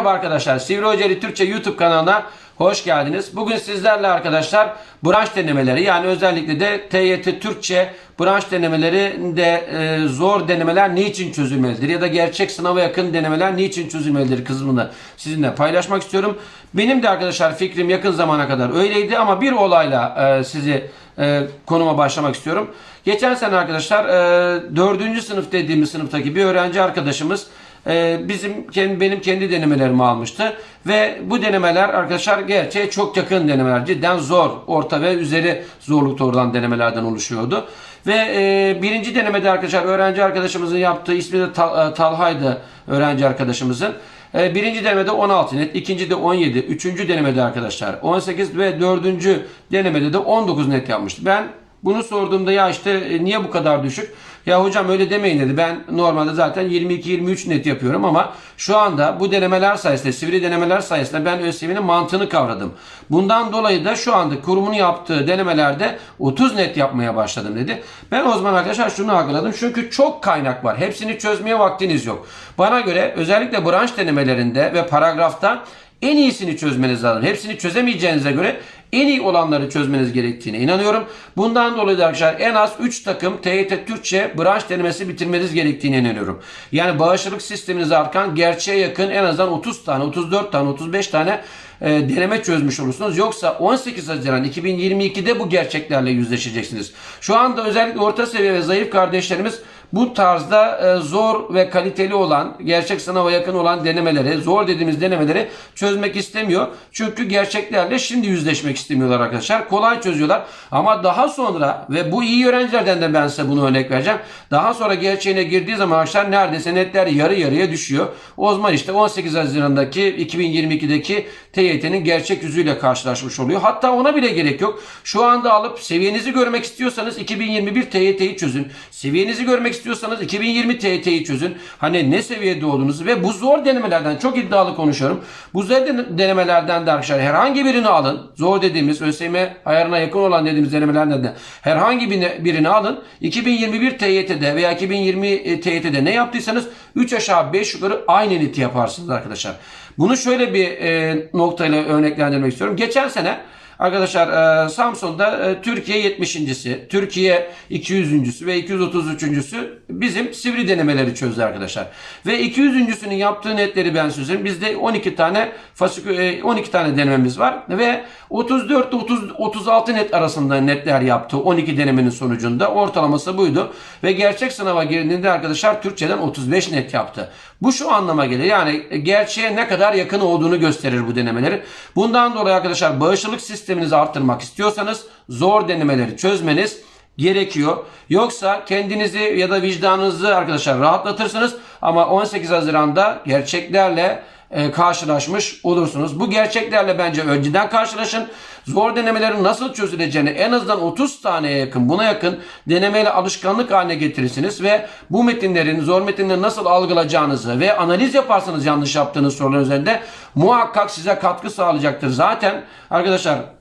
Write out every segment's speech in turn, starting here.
Merhaba arkadaşlar. Sivri Hocali Türkçe YouTube kanalına hoş geldiniz. Bugün sizlerle arkadaşlar branş denemeleri yani özellikle de TYT Türkçe branş denemelerinde e, zor denemeler niçin çözülmelidir ya da gerçek sınava yakın denemeler niçin çözülmelidir kısmını sizinle paylaşmak istiyorum. Benim de arkadaşlar fikrim yakın zamana kadar öyleydi ama bir olayla e, sizi e, konuma başlamak istiyorum. Geçen sene arkadaşlar e, 4. sınıf dediğimiz sınıftaki bir öğrenci arkadaşımız e, bizim kendi, benim kendi denemelerimi almıştı. Ve bu denemeler arkadaşlar gerçeğe çok yakın denemeler. Cidden zor. Orta ve üzeri zorlukta olan denemelerden oluşuyordu. Ve e, birinci denemede arkadaşlar öğrenci arkadaşımızın yaptığı ismi de Tal- e, Talha'ydı öğrenci arkadaşımızın. E, Birinci denemede 16 net, ikinci de 17, üçüncü denemede arkadaşlar 18 ve dördüncü denemede de 19 net yapmıştı. Ben bunu sorduğumda ya işte e, niye bu kadar düşük? Ya hocam öyle demeyin dedi. Ben normalde zaten 22-23 net yapıyorum ama şu anda bu denemeler sayesinde, sivri denemeler sayesinde ben ÖSYM'nin mantığını kavradım. Bundan dolayı da şu anda kurumun yaptığı denemelerde 30 net yapmaya başladım dedi. Ben o zaman arkadaşlar şunu algıladım. Çünkü çok kaynak var. Hepsini çözmeye vaktiniz yok. Bana göre özellikle branş denemelerinde ve paragrafta en iyisini çözmeniz lazım. Hepsini çözemeyeceğinize göre en iyi olanları çözmeniz gerektiğine inanıyorum. Bundan dolayı da arkadaşlar en az 3 takım TYT Türkçe branş denemesi bitirmeniz gerektiğine inanıyorum. Yani bağışıklık sisteminize arkan gerçeğe yakın en azından 30 tane, 34 tane, 35 tane e, deneme çözmüş olursunuz. Yoksa 18 Haziran 2022'de bu gerçeklerle yüzleşeceksiniz. Şu anda özellikle orta seviye ve zayıf kardeşlerimiz bu tarzda e, zor ve kaliteli olan, gerçek sınava yakın olan denemeleri, zor dediğimiz denemeleri çözmek istemiyor. Çünkü gerçeklerle şimdi yüzleşmek istemiyorlar arkadaşlar. Kolay çözüyorlar ama daha sonra ve bu iyi öğrencilerden de ben size bunu örnek vereceğim. Daha sonra gerçeğine girdiği zaman arkadaşlar neredeyse netler yarı yarıya düşüyor. O zaman işte 18 Haziran'daki 2022'deki TYT'nin gerçek yüzüyle karşılaşmış oluyor. Hatta ona bile gerek yok. Şu anda alıp seviyenizi görmek istiyorsanız 2021 TYT'yi çözün. Seviyenizi görmek istiyorsanız 2020 TYT'yi çözün. Hani ne seviyede olduğunuzu ve bu zor denemelerden çok iddialı konuşuyorum. Bu zor den- denemelerden de arkadaşlar herhangi birini alın. Zor dediğimiz ÖSYM ayarına yakın olan dediğimiz denemelerden de herhangi birini, alın. 2021 TYT'de veya 2020 TYT'de ne yaptıysanız 3 aşağı 5 yukarı aynı neti yaparsınız arkadaşlar. Bunu şöyle bir e, noktayla örneklendirmek istiyorum. Geçen sene Arkadaşlar e, Samsun'da e, Türkiye 70.si, Türkiye 200.sü ve 233.sü bizim sivri denemeleri çözdü arkadaşlar. Ve 200.sünün yaptığı netleri ben söyleyeyim. Bizde 12 tane fasikül, e, 12 tane denememiz var ve 34 ile 30 36 net arasında netler yaptı 12 denemenin sonucunda. Ortalaması buydu. Ve gerçek sınava girdiğinde arkadaşlar Türkçeden 35 net yaptı. Bu şu anlama gelir. Yani gerçeğe ne kadar yakın olduğunu gösterir bu denemeleri. Bundan dolayı arkadaşlar bağışıklık sisteminizi arttırmak istiyorsanız zor denemeleri çözmeniz gerekiyor. Yoksa kendinizi ya da vicdanınızı arkadaşlar rahatlatırsınız ama 18 Haziran'da gerçeklerle e, karşılaşmış olursunuz. Bu gerçeklerle bence önceden karşılaşın. Zor denemelerin nasıl çözüleceğini en azından 30 taneye yakın buna yakın denemeyle alışkanlık haline getirirsiniz ve bu metinlerin zor metinleri nasıl algılayacağınızı ve analiz yaparsanız yanlış yaptığınız sorular üzerinde muhakkak size katkı sağlayacaktır. Zaten arkadaşlar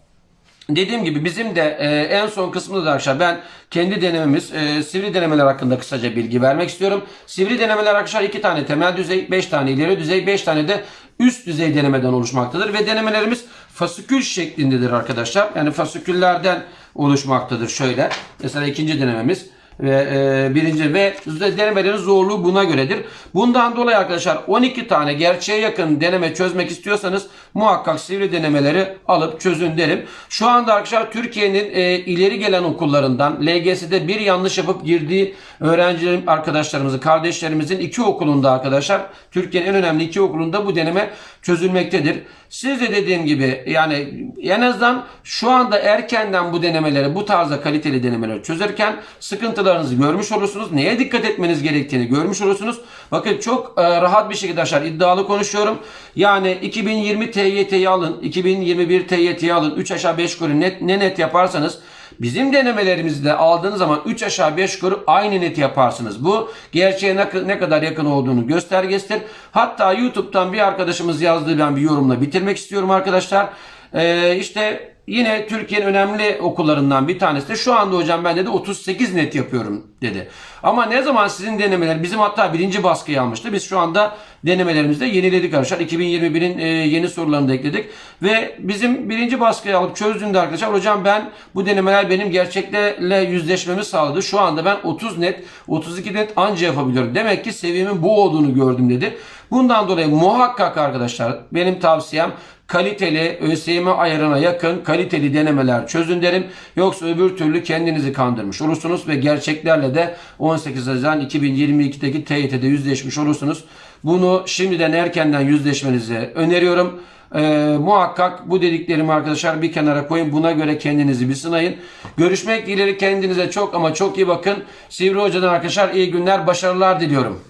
Dediğim gibi bizim de e, en son kısmında da arkadaşlar ben kendi denememiz e, sivri denemeler hakkında kısaca bilgi vermek istiyorum. Sivri denemeler arkadaşlar iki tane temel düzey, 5 tane ileri düzey, 5 tane de üst düzey denemeden oluşmaktadır. Ve denemelerimiz fasikül şeklindedir arkadaşlar. Yani fasiküllerden oluşmaktadır şöyle. Mesela ikinci denememiz ve e, birinci ve denemelerin zorluğu buna göredir. Bundan dolayı arkadaşlar 12 tane gerçeğe yakın deneme çözmek istiyorsanız muhakkak sivri denemeleri alıp çözün derim. Şu anda arkadaşlar Türkiye'nin e, ileri gelen okullarından LGS'de bir yanlış yapıp girdiği öğrencilerim arkadaşlarımızın, kardeşlerimizin iki okulunda arkadaşlar Türkiye'nin en önemli iki okulunda bu deneme çözülmektedir. Siz de dediğim gibi yani en azından şu anda erkenden bu denemeleri, bu tarzda kaliteli denemeleri çözerken sıkıntılarınızı görmüş olursunuz. Neye dikkat etmeniz gerektiğini görmüş olursunuz. Bakın çok e, rahat bir şekilde arkadaşlar iddialı konuşuyorum. Yani 2020 TYT'yi alın, 2021 TYT'yi alın. 3 aşağı 5 yukarı net, ne net yaparsanız Bizim denemelerimizi de aldığınız zaman 3 aşağı 5 yukarı aynı net yaparsınız. Bu gerçeğe ne kadar yakın olduğunu göstergesidir. Hatta YouTube'dan bir arkadaşımız yazdığı ben bir yorumla bitirmek istiyorum arkadaşlar. Ee, işte yine Türkiye'nin önemli okullarından bir tanesi de şu anda hocam ben dedi 38 net yapıyorum dedi. Ama ne zaman sizin denemeler bizim hatta birinci baskıyı almıştı. Biz şu anda denemelerimizde yeniledik arkadaşlar. 2021'in e, yeni sorularını da ekledik. Ve bizim birinci baskıyı alıp çözdüğümde arkadaşlar hocam ben bu denemeler benim gerçeklerle yüzleşmemi sağladı. Şu anda ben 30 net 32 net anca yapabiliyorum. Demek ki seviyemin bu olduğunu gördüm dedi. Bundan dolayı muhakkak arkadaşlar benim tavsiyem kaliteli ÖSYM ayarına yakın kaliteli denemeler çözün derim. Yoksa öbür türlü kendinizi kandırmış olursunuz ve gerçeklerle de 18 Haziran 2022'deki TYT'de yüzleşmiş olursunuz. Bunu şimdiden erkenden yüzleşmenizi öneriyorum. Ee, muhakkak bu dediklerimi arkadaşlar bir kenara koyun. Buna göre kendinizi bir sınayın. Görüşmek dileğiyle kendinize çok ama çok iyi bakın. Sivri Hoca'dan arkadaşlar iyi günler, başarılar diliyorum.